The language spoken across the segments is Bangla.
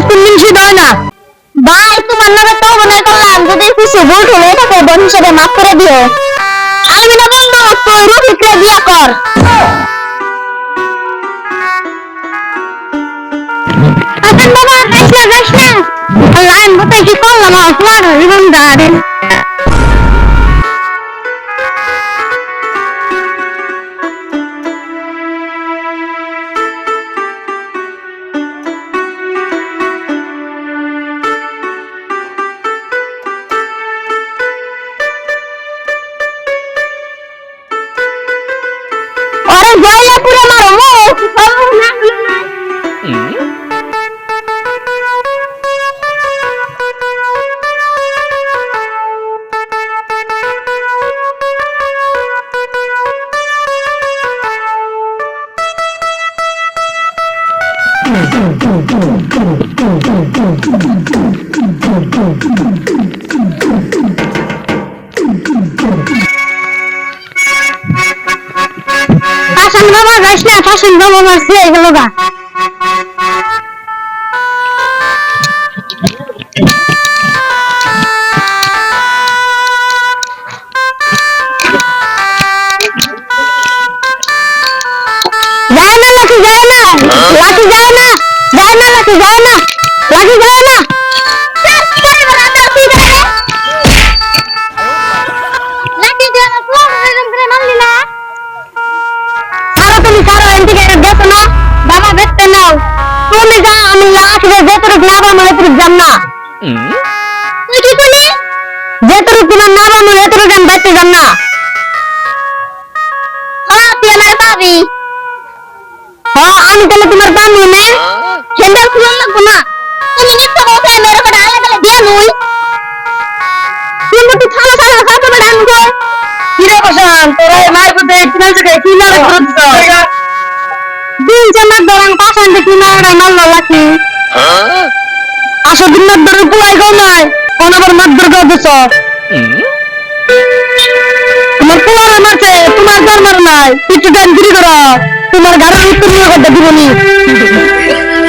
মিনসিদ হয় না। ভাই, তোমার নামে তো মনে করলাম যদি কিছু ভুল হলে থাকে বোন হিসেবে মাফ করে দিও। আমি না বন্ধু তুই রফিককে বিয়া কর। এখন বাবা যাইস না আল্লাহ, আমি কি করলাম তোমার জীবন দাঁড়ে বাবা যাইস না পাশান বাবা মারছে এগুলো গা। লাঠি যায় না লাঠি যায় না। তুমি যা আমি আসবে যেতটুক না বামো এতটুক যাম না। তুই কি করলি? যেতটুক তোমার না বামো এতটুক আমি দেখতে যাম না। হ্যাঁ তুই আমার পাবি। হ্যাঁ আমি তাহলে তোমার পাবি না। সেন্ডাল খুলে লাগবো না? তুমি মিথ্যা বলছো আমি এরকম আলাদা আলাদা দিয়ে নুই তুমি তো থানা থানা খাতে বেড়া কই কিরে পাশান তোরা মায়ের মধ্যে কিনাল জায়গায় কি নালে করে দিছ দিন জামার দরাং পাশান দেখি না ওরা মারলো লাঠি আসো দিন ধরে পুলাই গো নাই কোন আবার মারধর করে দিছ তোমার পুলারে মারছে তোমার দর মার নাই। একটু টাইম গিরি করো। তোমার গাড়ির উত্তর নিয়ে কথা দিবনি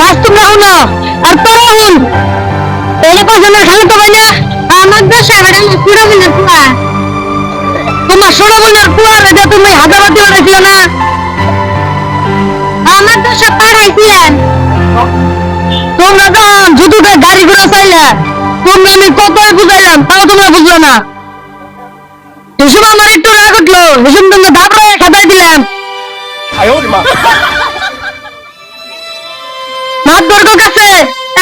রাস্তুম রাহু না আর পরে হুন পেলে পছন্দ খালি তো না আমার দেশে হাড়ে সুরাবিনের কুয়া তোমার সুরাবিনের কুয়া রেখে তুমি হাজারাতি বানাইছিল না। আমার দেশে পাঠাইছিলেন তোমরা তো জুতুতে গাড়ি ঘোড়া চাইলে, তোমরা আমি কতই বুঝাইলাম, তাও তোমরা বুঝলো না। হিসুম আমার একটু রাগ উঠল হিসুম তোমরা দাবড়ায় খাতায় দিলাম। মাতবর্গ কাছে,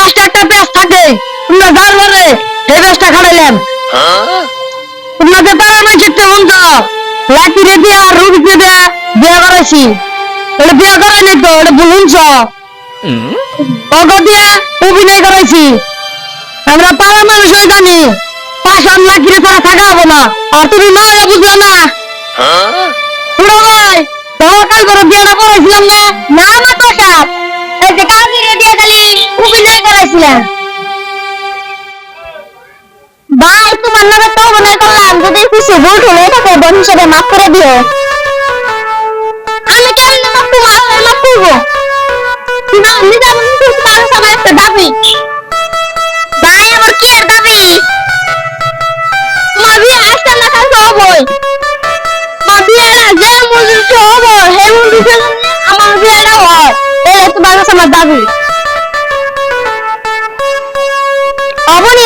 একটা একটা পেঁয়াজ থাকে। তোমরা যার ঘরে সেই পেঁয়াজটা খাড়াইলাম তোমাদের তারা আমি চিত্তে বন্ধ লাঠি রেডি আর রুবি দিয়ে বিয়ে করাইছি। এটা বিয়ে করাইনি তো, এটা বলুনছ অগ দিয়ে অভিনয় করাইছি। আমরা পাড়া মানুষ হয়ে জানি পাশান লাঠিরে তারা থাকা হব না। আর তুমি মা বুঝলো না। পুরো ভাই তোমার কাল করে বিয়েটা করাইছিলাম না না আমার দোষা এই যে খালি করাইছিলেন ভাই তোমার নামে তো মনে করলাম যদি কিছু ভুল হলে থাকে বোন হিসেবে মাফ করে দিও। আমি কেমন মাফ আল্লাহ মাফ করব। না নিজের মনে মানুষ আমার একটা দাবি। ভাই, আমার কি আর দাবি? তোমার বিয়ে আসতে না কাছে হবই। মা বিয়েটা যে মজুরিতে হব হে মজুরিতে আমার বিয়েটা হয়। এই তোমার কাছে আমার দাবি।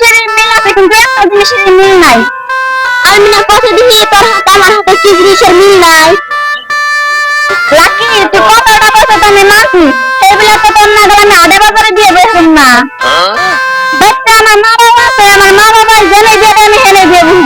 জিনিসেরই মিল আছে কিন্তু একটা জিনিসের মিল নাই। আলমিনা কত দিহি তোর হাতে আমার হাতে কি জিনিসের মিল নাই? লাকি তুই কত টাকা তো আমি মাসি সেইগুলো তো তোর না গেলে আমি আধে বাজারে দিয়ে বেসুন না। দেখতে আমার মা বাবা আছে আমার মা বাবা জেনে বিয়ে আমি হেনে বুঝি